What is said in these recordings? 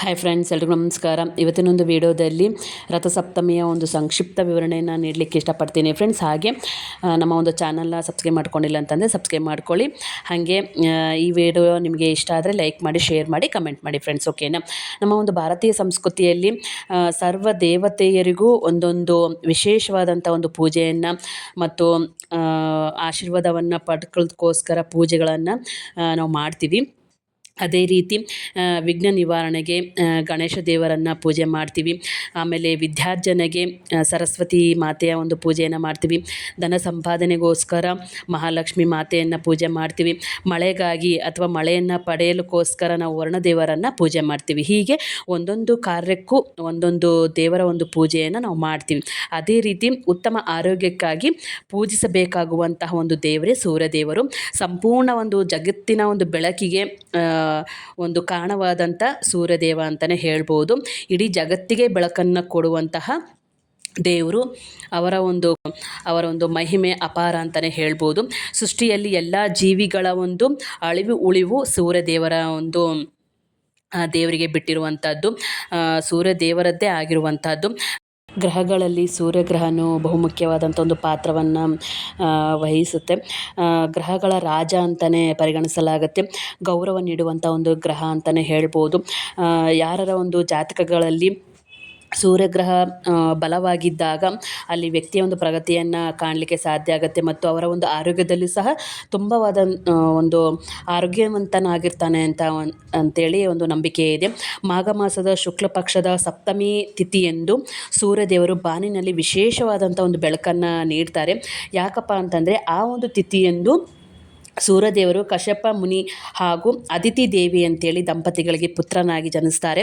Hi friends ಎಲ್ರಿಗೂ ನಮಸ್ಕಾರ. ಇವತ್ತಿನ ಒಂದು ವಿಡಿಯೋದಲ್ಲಿ ರಥಸಪ್ತಮಿಯ ಒಂದು ಸಂಕ್ಷಿಪ್ತ ವಿವರಣೆಯನ್ನು ನೀಡಲಿಕ್ಕೆ ಇಷ್ಟಪಡ್ತೀನಿ ಫ್ರೆಂಡ್ಸ್ ಹಾಗೆ ನಮ್ಮ ಒಂದು ಚಾನಲ್ನ ಸಬ್ಸ್ಕ್ರೈಬ್ ಮಾಡ್ಕೊಂಡಿಲ್ಲ ಅಂತಂದರೆ ಸಬ್ಸ್ಕ್ರೈಬ್ ಮಾಡ್ಕೊಳ್ಳಿ. ಹಾಗೆ ಈ ವಿಡಿಯೋ ನಿಮಗೆ ಇಷ್ಟ ಆದರೆ ಲೈಕ್ ಮಾಡಿ ಶೇರ್ ಮಾಡಿ ಕಮೆಂಟ್ ಮಾಡಿ ಫ್ರೆಂಡ್ಸ್ ಓಕೆನಾ ನಮ್ಮ ಒಂದು ಭಾರತೀಯ ಸಂಸ್ಕೃತಿಯಲ್ಲಿ ಸರ್ವ ದೇವತೆಯರಿಗೂ ಒಂದೊಂದು ವಿಶೇಷವಾದಂಥ ಒಂದು ಪೂಜೆಯನ್ನು ಮತ್ತು ಆಶೀರ್ವಾದವನ್ನು ಪಡ್ಕೊಳ್ಳೋದಕ್ಕೋಸ್ಕರ ಪೂಜೆಗಳನ್ನು ನಾವು ಮಾಡ್ತೀವಿ. ಅದೇ ರೀತಿ ವಿಘ್ನ ನಿವಾರಣೆಗೆ ಗಣೇಶ ದೇವರನ್ನು ಪೂಜೆ ಮಾಡ್ತೀವಿ. ಆಮೇಲೆ ವಿದ್ಯಾರ್ಜನೆಗೆ ಸರಸ್ವತಿ ಮಾತೆಯ ಒಂದು ಪೂಜೆಯನ್ನು ಮಾಡ್ತೀವಿ. ಧನ ಸಂಪಾದನೆಗೋಸ್ಕರ ಮಹಾಲಕ್ಷ್ಮಿ ಮಾತೆಯನ್ನು ಪೂಜೆ ಮಾಡ್ತೀವಿ. ಮಳೆಗಾಗಿ ಅಥವಾ ಮಳೆಯನ್ನು ಪಡೆಯಲಿಕ್ಕೋಸ್ಕರ ನಾವು ವರ್ಣದೇವರನ್ನು ಪೂಜೆ ಮಾಡ್ತೀವಿ. ಹೀಗೆ ಒಂದೊಂದು ಕಾರ್ಯಕ್ಕೂ ಒಂದೊಂದು ದೇವರ ಒಂದು ಪೂಜೆಯನ್ನು ನಾವು ಮಾಡ್ತೀವಿ. ಅದೇ ರೀತಿ ಉತ್ತಮ ಆರೋಗ್ಯಕ್ಕಾಗಿ ಪೂಜಿಸಬೇಕಾಗುವಂತಹ ಒಂದು ದೇವರೇ ಸೂರ್ಯದೇವರು. ಸಂಪೂರ್ಣ ಒಂದು ಜಗತ್ತಿನ ಒಂದು ಬೆಳಕಿಗೆ ಒಂದು ಕಾರಣವಾದಂಥ ಸೂರ್ಯದೇವ ಅಂತಲೇ ಹೇಳ್ಬೋದು. ಇಡೀ ಜಗತ್ತಿಗೆ ಬೆಳಕನ್ನು ಕೊಡುವಂತಹ ದೇವರು ಅವರ ಒಂದು ಅವರ ಒಂದು ಮಹಿಮೆ ಅಪಾರ ಅಂತಲೇ ಹೇಳ್ಬೋದು. ಸೃಷ್ಟಿಯಲ್ಲಿ ಎಲ್ಲ ಜೀವಿಗಳ ಒಂದು ಅಳಿವು, ಉಳಿವು ಸೂರ್ಯದೇವರ ಒಂದು ದೇವರಿಗೆ ಬಿಟ್ಟಿರುವಂಥದ್ದು. ಸೂರ್ಯದೇವರದ್ದೇ ಸೂರ್ಯ ದೇವರದ್ದೇ ಆಗಿರುವಂಥದ್ದು. ಗ್ರಹಗಳಲ್ಲಿ ಸೂರ್ಯಗ್ರಹನು ಬಹುಮುಖ್ಯವಾದಂಥ ಒಂದು ಪಾತ್ರವನ್ನು ವಹಿಸುತ್ತೆ. ಗ್ರಹಗಳ ರಾಜ ಅಂತಲೇ ಪರಿಗಣಿಸಲಾಗುತ್ತೆ. ಗೌರವ ನೀಡುವಂಥ ಒಂದು ಗ್ರಹ ಅಂತಲೇ ಹೇಳ್ಬೋದು. ಯಾರರ ಒಂದು ಜಾತಕಗಳಲ್ಲಿ ಸೂರ್ಯಗ್ರಹ ಬಲವಾಗಿದ್ದಾಗ ಅಲ್ಲಿ ವ್ಯಕ್ತಿಯ ಒಂದು ಪ್ರಗತಿಯನ್ನು ಕಾಣಲಿಕ್ಕೆ ಸಾಧ್ಯ ಆಗುತ್ತೆ ಮತ್ತು ಅವರ ಒಂದು ಆರೋಗ್ಯದಲ್ಲಿ ಸಹ ತುಂಬವಾದ ಒಂದು ಆರೋಗ್ಯವಂತನಾಗಿರ್ತಾನೆ ಅಂತ ಅಂತೇಳಿ ಒಂದು ನಂಬಿಕೆ ಇದೆ. ಮಾಘ ಮಾಸದ ಶುಕ್ಲ ಪಕ್ಷದ ಸಪ್ತಮಿ ತಿಥಿಯಂದು ಸೂರ್ಯದೇವರು ಬಾನಿನಲ್ಲಿ ವಿಶೇಷವಾದಂಥ ಒಂದು ಬೆಳಕನ್ನು ನೀಡ್ತಾರೆ. ಯಾಕಪ್ಪ ಅಂತಂದರೆ ಆ ಒಂದು ತಿಥಿಯಂದು ಸೂರ್ಯದೇವರು ಕಶ್ಯಪ ಮುನಿ ಹಾಗೂ ಅದಿತಿ ದೇವಿ ಅಂತೇಳಿ ದಂಪತಿಗಳಿಗೆ ಪುತ್ರನಾಗಿ ಜನಿಸ್ತಾರೆ.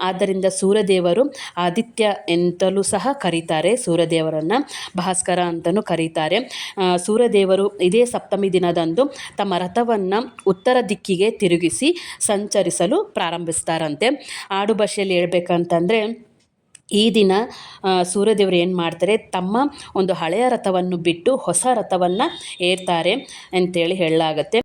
ಆದ್ದರಿಂದ ಸೂರ್ಯದೇವರು ಆದಿತ್ಯ ಎಂತಲೂ ಸಹ ಕರೀತಾರೆ. ಸೂರ್ಯದೇವರನ್ನು ಭಾಸ್ಕರ ಅಂತಲೂ ಕರೀತಾರೆ. ಸೂರ್ಯದೇವರು ಇದೇ ಸಪ್ತಮಿ ದಿನದಂದು ತಮ್ಮ ರಥವನ್ನು ಉತ್ತರ ದಿಕ್ಕಿಗೆ ತಿರುಗಿಸಿ ಸಂಚರಿಸಲು ಪ್ರಾರಂಭಿಸ್ತಾರಂತೆ. ಆಡು ಭಾಷೆಯಲ್ಲಿ ಹೇಳ್ಬೇಕಂತಂದರೆ ಈ ದಿನ ಸೂರ್ಯದೇವರು ಏನು ಮಾಡ್ತಾರೆ? ತಮ್ಮ ಒಂದು ಹಳೆಯ ರಥವನ್ನು ಬಿಟ್ಟು ಹೊಸ ರಥವನ್ನು ಏರ್ತಾರೆ ಅಂತೇಳಿ ಹೇಳಲಾಗತ್ತೆ.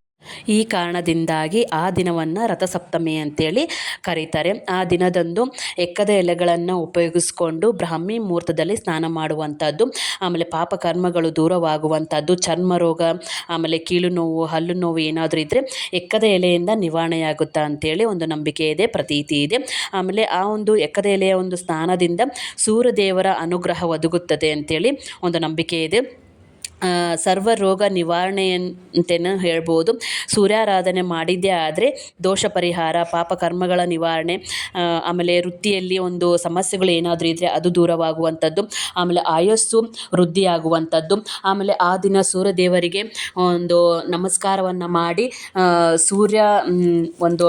ಈ ಕಾರಣದಿಂದಾಗಿ ಆ ದಿನವನ್ನು ರಥಸಪ್ತಮಿ ಅಂತೇಳಿ ಕರೀತಾರೆ. ಆ ದಿನದಂದು ಎಕ್ಕದ ಎಲೆಗಳನ್ನು ಉಪಯೋಗಿಸಿಕೊಂಡು ಬ್ರಾಹ್ಮಿ ಮುಹೂರ್ತದಲ್ಲಿ ಸ್ನಾನ ಮಾಡುವಂಥದ್ದು ಆಮೇಲೆ ಪಾಪ ಕರ್ಮಗಳು ದೂರವಾಗುವಂಥದ್ದು ಚರ್ಮ ರೋಗ, ಆಮೇಲೆ ಕೀಳು ನೋವು, ಹಲ್ಲು ನೋವು ಏನಾದರೂ ಇದ್ದರೆ ಎಕ್ಕದ ಎಲೆಯಿಂದ ನಿವಾರಣೆಯಾಗುತ್ತಾ ಅಂತೇಳಿ ಒಂದು ನಂಬಿಕೆ ಇದೆ, ಪ್ರತೀತಿ ಇದೆ. ಆಮೇಲೆ ಆ ಒಂದು ಎಕ್ಕದ ಎಲೆಯ ಒಂದು ಸ್ನಾನದಿಂದ ಸೂರ್ಯದೇವರ ಅನುಗ್ರಹ ಒದಗುತ್ತದೆ ಅಂತೇಳಿ ಒಂದು ನಂಬಿಕೆ ಇದೆ. ಸರ್ವ ರೋಗ ನಿವಾರಣೆ ಹೇಳ್ಬೋದು. ಸೂರ್ಯಾರಾಧನೆ ಮಾಡಿದ್ದೇ ಆದರೆ ದೋಷ ಪರಿಹಾರ, ಪಾಪ ಕರ್ಮಗಳ ನಿವಾರಣೆ ಆಮೇಲೆ ವೃತ್ತಿಯಲ್ಲಿ ಒಂದು ಸಮಸ್ಯೆಗಳು ಏನಾದರೂ ಇದ್ದರೆ ಅದು ದೂರವಾಗುವಂಥದ್ದು, ಆಮೇಲೆ ಆಯಸ್ಸು ವೃದ್ಧಿಯಾಗುವಂಥದ್ದು, ಆಮೇಲೆ ಆ ದಿನ ಸೂರ್ಯದೇವರಿಗೆ ಒಂದು ನಮಸ್ಕಾರವನ್ನು ಮಾಡಿ ಸೂರ್ಯ ಒಂದು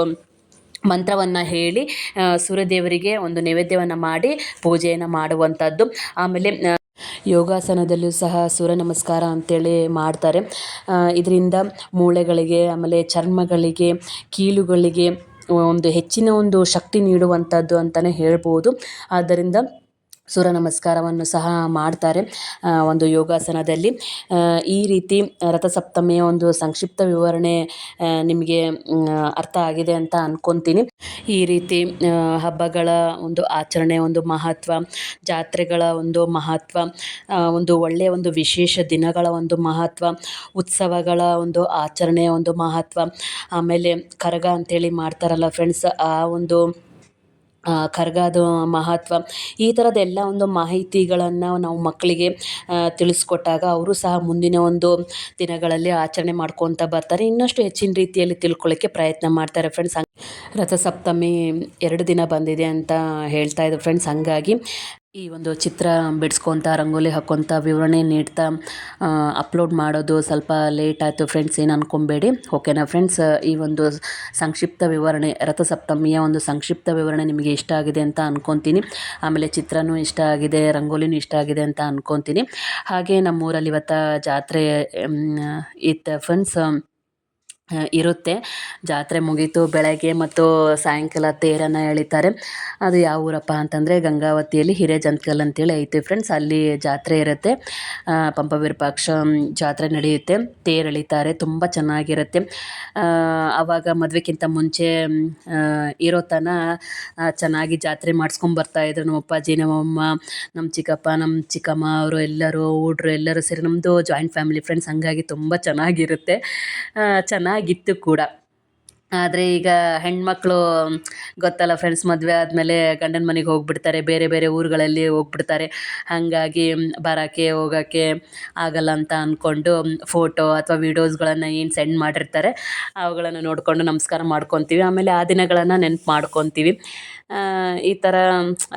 ಮಂತ್ರವನ್ನು ಹೇಳಿ ಸೂರ್ಯದೇವರಿಗೆ ಒಂದು ನೈವೇದ್ಯವನ್ನು ಮಾಡಿ ಪೂಜೆಯನ್ನು ಮಾಡುವಂಥದ್ದು. ಆಮೇಲೆ ಯೋಗಾಸನದಲ್ಲೂ ಸಹ ಸೂರ್ಯ ನಮಸ್ಕಾರ ಅಂತೇಳಿ ಮಾಡ್ತಾರೆ. ಇದರಿಂದ ಮೂಳೆಗಳಿಗೆ, ಆಮೇಲೆ ಚರ್ಮಗಳಿಗೆ, ಕೀಲುಗಳಿಗೆ ಒಂದು ಹೆಚ್ಚಿನ ಒಂದು ಶಕ್ತಿ ನೀಡುವಂಥದ್ದು ಅಂತಲೇ ಹೇಳ್ಬೋದು. ಆದ್ದರಿಂದ ಸೂರ್ಯ ನಮಸ್ಕಾರವನ್ನು ಸಹ ಮಾಡ್ತಾರೆ ಒಂದು ಯೋಗಾಸನದಲ್ಲಿ. ಈ ರೀತಿ ರಥಸಪ್ತಮಿಯ ಒಂದು ಸಂಕ್ಷಿಪ್ತ ವಿವರಣೆ ನಿಮಗೆ ಅರ್ಥ ಆಗಿದೆ ಅಂತ ಅಂದ್ಕೊತೀನಿ ಈ ರೀತಿ ಹಬ್ಬಗಳ ಒಂದು ಆಚರಣೆ ಒಂದು ಮಹತ್ವ, ಜಾತ್ರೆಗಳ ಒಂದು ಮಹತ್ವ ಒಂದು ಒಳ್ಳೆಯ ಒಂದು ವಿಶೇಷ ದಿನಗಳ ಒಂದು ಮಹತ್ವ, ಉತ್ಸವಗಳ ಒಂದು ಆಚರಣೆಯ ಒಂದು ಮಹತ್ವ, ಆಮೇಲೆ ಕರಗ ಅಂತೇಳಿ ಮಾಡ್ತಾರಲ್ಲ ಫ್ರೆಂಡ್ಸ್ ಆ ಒಂದು ಕರಗದ ಮಹತ್ವ, ಈ ಥರದ್ದೆಲ್ಲ ಒಂದು ಮಾಹಿತಿಗಳನ್ನು ನಾವು ಮಕ್ಕಳಿಗೆ ತಿಳಿಸ್ಕೊಟ್ಟಾಗ ಅವರು ಸಹ ಮುಂದಿನ ಒಂದು ದಿನಗಳಲ್ಲಿ ಆಚರಣೆ ಮಾಡ್ಕೊತ ಬರ್ತಾರೆ. ಇನ್ನಷ್ಟು ಹೆಚ್ಚಿನ ರೀತಿಯಲ್ಲಿ ತಿಳ್ಕೊಳ್ಳೋಕ್ಕೆ ಪ್ರಯತ್ನ ಮಾಡ್ತಾರೆ ಫ್ರೆಂಡ್ಸ್ ರಥಸಪ್ತಮಿ ಎರಡು ದಿನ ಬಂದಿದೆ ಅಂತ ಹೇಳ್ತಾ ಇದ್ದರು ಫ್ರೆಂಡ್ಸ್ ಹಂಗಾಗಿ ಈ ಒಂದು ಚಿತ್ರ ಬಿಡಿಸ್ಕೊತ, ರಂಗೋಲಿ ಹಾಕ್ಕೊತ ವಿವರಣೆ ನೀಡ್ತಾ ಅಪ್ಲೋಡ್ ಮಾಡೋದು ಸ್ವಲ್ಪ ಲೇಟ್ ಆಯಿತು ಫ್ರೆಂಡ್ಸ್ ಏನು ಅನ್ಕೊಬೇಡಿ. ಓಕೆನಾ ಫ್ರೆಂಡ್ಸ್ ಈ ಒಂದು ಸಂಕ್ಷಿಪ್ತ ವಿವರಣೆ, ರಥಸಪ್ತಮಿಯ ಒಂದು ಸಂಕ್ಷಿಪ್ತ ವಿವರಣೆ ನಿಮಗೆ ಇಷ್ಟ ಆಗಿದೆ ಅಂತ ಅನ್ಕೊತೀನಿ. ಆಮೇಲೆ ಚಿತ್ರನೂ ಇಷ್ಟ ಆಗಿದೆ, ರಂಗೋಲಿನೂ ಇಷ್ಟ ಆಗಿದೆ ಅಂತ ಅನ್ಕೊತೀನಿ. ಹಾಗೆ ನಮ್ಮೂರಲ್ಲಿ ಇವತ್ತು ಜಾತ್ರೆ ಇತ್ ಇತ್ತು ಫ್ರೆಂಡ್ಸ್ ಇರುತ್ತೆ. ಜಾತ್ರೆ ಮುಗೀತು ಬೆಳಗ್ಗೆ ಮತ್ತು ಸಾಯಂಕಾಲ ತೇರನ್ನು ಎಳಿತಾರೆ. ಅದು ಯಾವ ಊರಪ್ಪ ಅಂತಂದರೆ ಗಂಗಾವತಿಯಲ್ಲಿ ಹಿರೇಜಂತ್ಕಲ್ ಅಂತೇಳಿ ಐತೆ ಫ್ರೆಂಡ್ಸ್ ಅಲ್ಲಿ ಜಾತ್ರೆ ಇರುತ್ತೆ. ಪಂಪ ವಿರೂಪಾಕ್ಷ ಜಾತ್ರೆ ನಡೆಯುತ್ತೆ. ತೇರು ಎಳಿತಾರೆ. ತುಂಬ ಚೆನ್ನಾಗಿರುತ್ತೆ. ಆವಾಗ ಮದುವೆಗಿಂತ ಮುಂಚೆ ಇರೋ ತನ ಚೆನ್ನಾಗಿ ಜಾತ್ರೆ ಮಾಡಿಸ್ಕೊಂಡ್ ಬರ್ತಾಯಿದ್ರು ನಮ್ಮ ಅಪ್ಪಾಜಿ ನಮ್ಮಮ್ಮ ನಮ್ಮ ಚಿಕ್ಕಪ್ಪ ನಮ್ಮ ಚಿಕ್ಕಮ್ಮ ಅವರು ಎಲ್ಲರೂ ಹುಡ್ರು ಎಲ್ಲರೂ ಸೇರಿ ನಮ್ಮದು ಜಾಯಿಂಟ್ ಫ್ಯಾಮಿಲಿ ಫ್ರೆಂಡ್ಸ್ ಹಂಗಾಗಿ ತುಂಬ ಚೆನ್ನಾಗಿರುತ್ತೆ. ಆ, ಚೆನ್ನಾಗಿತ್ತು ಕೂಡ. ಆದರೆ ಈಗ ಹೆಣ್ಮಕ್ಳು, ಗೊತ್ತಲ್ಲ ಫ್ರೆಂಡ್ಸ್ ಮದುವೆ ಆದಮೇಲೆ ಗಂಡನ ಮನೆಗೆ ಹೋಗ್ಬಿಡ್ತಾರೆ, ಬೇರೆ ಬೇರೆ ಊರುಗಳಲ್ಲಿ ಹೋಗ್ಬಿಡ್ತಾರೆ. ಹಾಗಾಗಿ ಬರೋಕ್ಕೆ, ಹೋಗೋಕ್ಕೆ ಆಗಲ್ಲ ಅಂತ ಅಂದ್ಕೊಂಡು ಫೋಟೋ ಅಥವಾ ವೀಡಿಯೋಸ್ಗಳನ್ನು ಏನು ಸೆಂಡ್ ಮಾಡಿರ್ತಾರೆ, ಅವುಗಳನ್ನು ನೋಡಿಕೊಂಡು ನಮಸ್ಕಾರ ಮಾಡ್ಕೊತೀವಿ. ಆಮೇಲೆ ಆ ದಿನಗಳನ್ನು ನೆನ್ಪು ಮಾಡ್ಕೊತೀವಿ. ಈ ಥರ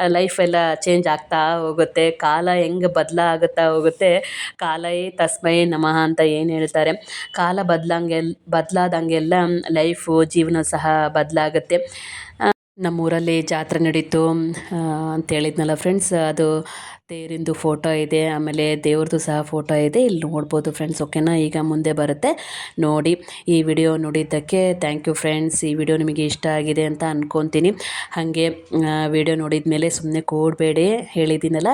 ಎಲ್ಲ ಚೇಂಜ್ ಆಗ್ತಾ ಹೋಗುತ್ತೆ. ಕಾಲ ಹೆಂಗೆ ಬದಲಾಗುತ್ತಾ ಹೋಗುತ್ತೆ. ಕಾಲಯೇ ತಸ್ಮೈ ನಮಃ ಅಂತ ಏನು ಹೇಳ್ತಾರೆ. ಕಾಲ ಬದಲಾಂಗೆಲ್ ಬದಲಾದಂಗೆಲ್ಲ ಲೈಫು ಜೀವನ ಸಹ ಬದಲಾಗುತ್ತೆ. ನಮ್ಮೂರಲ್ಲಿ ಜಾತ್ರೆ ನಡೀತು ಅಂತ ಹೇಳಿದ್ನಲ್ಲ ಫ್ರೆಂಡ್ಸ್ ಅದು ತೇರಿಂದು ಫೋಟೋ ಇದೆ, ಆಮೇಲೆ ದೇವ್ರದ್ದು ಸಹ ಫೋಟೋ ಇದೆ. ಇಲ್ಲಿ ನೋಡ್ಬೋದು ಫ್ರೆಂಡ್ಸ್ ಓಕೆನಾ ಈಗ ಮುಂದೆ ಬರುತ್ತೆ. ನೋಡಿ, ಈ ವಿಡಿಯೋ ನೋಡಿದ್ದಕ್ಕೆ ಥ್ಯಾಂಕ್ ಯು ಫ್ರೆಂಡ್ಸ್ ಈ ವಿಡಿಯೋ ನಿಮಗೆ ಇಷ್ಟ ಆಗಿದೆ ಅಂತ ಅಂದ್ಕೊತೀನಿ ಹಾಗೆ ವಿಡಿಯೋ ನೋಡಿದ ಮೇಲೆ ಸುಮ್ಮನೆ ಕೂಡಬೇಡಿ. ಹೇಳಿದ್ದೀನಲ್ಲ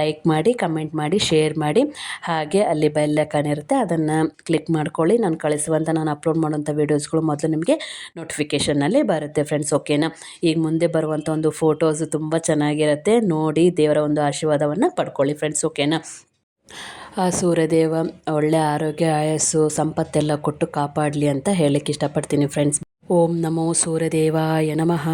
ಲೈಕ್ ಮಾಡಿ ಕಮೆಂಟ್ ಮಾಡಿ ಶೇರ್ ಮಾಡಿ. ಹಾಗೆ ಅಲ್ಲಿ ಬೆಲ್ ಐಕಾನ್ ಇರುತ್ತೆ, ಅದನ್ನು ಕ್ಲಿಕ್ ಮಾಡ್ಕೊಳ್ಳಿ. ನಾನು ಕಳಿಸುವಂಥ ನಾನು ಅಪ್ಲೋಡ್ ಮಾಡುವಂಥ ವೀಡಿಯೋಸ್ಗಳು ಮೊದಲು ನಿಮಗೆ ನೋಟಿಫಿಕೇಷನ್ನಲ್ಲಿ ಬರುತ್ತೆ ಫ್ರೆಂಡ್ಸ್ ಓಕೆನಾ ಈಗ ಮುಂದೆ ಬರುವಂಥ ಒಂದು ಫೋಟೋಸು ತುಂಬ ಚೆನ್ನಾಗಿರುತ್ತೆ. ನೋಡಿ, ದೇವರ ಒಂದು ಆಶೀರ್ವಾದವನ್ನು ಪಡ್ಕೊಳ್ಳಿ ಫ್ರೆಂಡ್ಸ್ ಓಕೆನಾ ಆ, ಸೂರ್ಯದೇವ, ಒಳ್ಳೆ ಆರೋಗ್ಯ, ಆಯಸ್ಸು, ಸಂಪತ್ತೆಲ್ಲ ಕೊಟ್ಟು ಕಾಪಾಡಲಿ ಅಂತ ಹೇಳಕ್ಕೆ ಇಷ್ಟಪಡ್ತೀನಿ ಫ್ರೆಂಡ್ಸ್ ಓಂ ನಮೋ ಸೂರ್ಯದೇವಾಯ ನಮಃ.